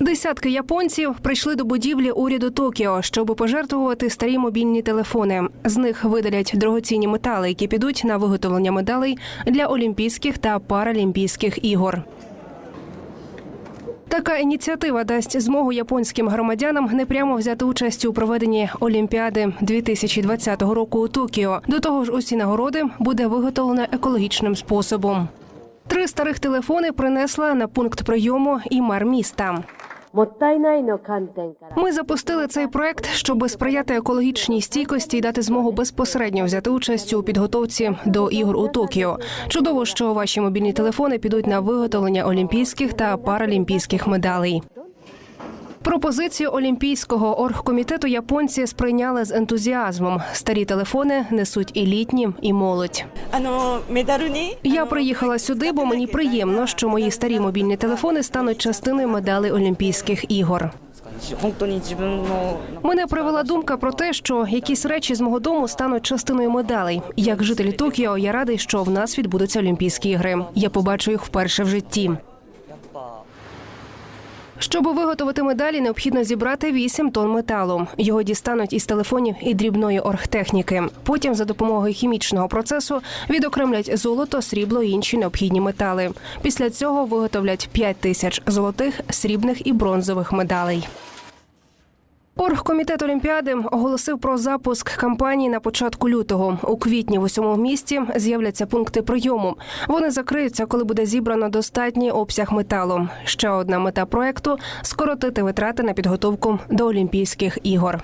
Десятки японців прийшли до будівлі уряду Токіо, щоб пожертвувати старі мобільні телефони. З них видалять дорогоцінні метали, які підуть на виготовлення медалей для Олімпійських та Паралімпійських ігор. Така ініціатива дасть змогу японським громадянам непрямо взяти участь у проведенні Олімпіади 2020 року у Токіо. До того ж, усі нагороди буде виготовлено екологічним способом. Три старих телефони принесла на пункт прийому і мер міста. Ми запустили цей проект, щоб сприяти екологічній стійкості і дати змогу безпосередньо взяти участь у підготовці до ігор у Токіо. Чудово, що ваші мобільні телефони підуть на виготовлення олімпійських та паралімпійських медалей. Пропозицію Олімпійського оргкомітету японці сприйняли з ентузіазмом. Старі телефони несуть і літні, і молодь. Я приїхала сюди, бо мені приємно, що мої старі мобільні телефони стануть частиною медалей Олімпійських ігор. Мене привела думка про те, що якісь речі з мого дому стануть частиною медалей. Як житель Токіо, я радий, що в нас відбудуться Олімпійські ігри. Я побачу їх вперше в житті. Щоб виготовити медалі, необхідно зібрати 8 тонн металу. Його дістануть із телефонів і дрібної оргтехніки. Потім, за допомогою хімічного процесу, відокремлять золото, срібло і інші необхідні метали. Після цього виготовлять 5 тисяч золотих, срібних і бронзових медалей. Оргкомітет Олімпіади оголосив про запуск кампанії на початку лютого. У квітні в усьому місті з'являться пункти прийому. Вони закриються, коли буде зібрано достатній обсяг металу. Ще одна мета проекту скоротити витрати на підготовку до Олімпійських ігор.